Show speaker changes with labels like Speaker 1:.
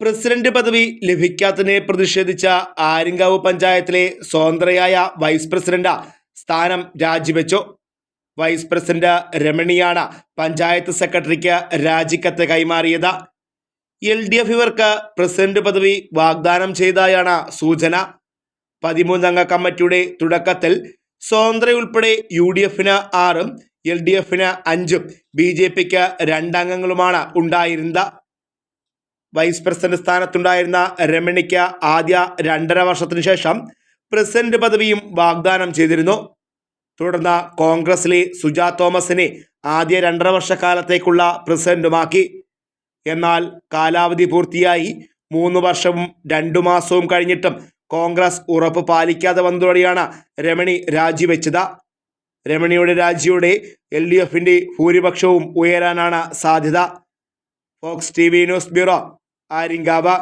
Speaker 1: President പദവി ലഭിക്കാത്തതിനെ പ്രതിഷേധിച്ച ആര്യങ്കാവ് പഞ്ചായത്തിലെ സ്വതന്ത്രയായ വൈസ് പ്രസിഡന്റ് സ്ഥാനം രാജിവെച്ചു. വൈസ് പ്രസിഡന്റ് രമണിയാണ് പഞ്ചായത്ത് സെക്രട്ടറിക്ക് രാജിക്കത്ത് കൈമാറിയത്. എൽ ഡി എഫ് ഇവർക്ക് പ്രസിഡന്റ് പദവി വാഗ്ദാനം ചെയ്തതായാണ് സൂചന. പതിമൂന്നംഗ കമ്മിറ്റിയുടെ തുടക്കത്തിൽ സ്വതന്ത്ര ഉൾപ്പെടെ യു ഡി എഫിന് ആറും എൽ ഡി എഫിന് അഞ്ചും ബി ജെ പിക്ക് രണ്ടംഗങ്ങളുമാണ് ഉണ്ടായിരുന്നത്. വൈസ് പ്രസിഡന്റ് സ്ഥാനത്തുണ്ടായിരുന്ന രമണിക്ക് ആദ്യ രണ്ടര വർഷത്തിനു ശേഷം പ്രസിഡന്റ് പദവിയും വാഗ്ദാനം ചെയ്തിരുന്നു. തുടർന്ന് കോൺഗ്രസിലെ സുജാ തോമസിനെ ആദ്യ രണ്ടര വർഷക്കാലത്തേക്കുള്ള പ്രസിഡന്റുമാക്കി. എന്നാൽ കാലാവധി പൂർത്തിയായി മൂന്ന് വർഷവും രണ്ടു മാസവും കഴിഞ്ഞിട്ടും കോൺഗ്രസ് ഉറപ്പ് പാലിക്കാതെ വന്നതോടെയാണ് രമണി രാജിവെച്ചത്. രമണിയുടെ രാജിയോടെ എൽ ഡി എഫിന്റെ ഭൂരിപക്ഷവും ഉയരാനാണ് സാധ്യത. Fox T V news bureau Aryankavu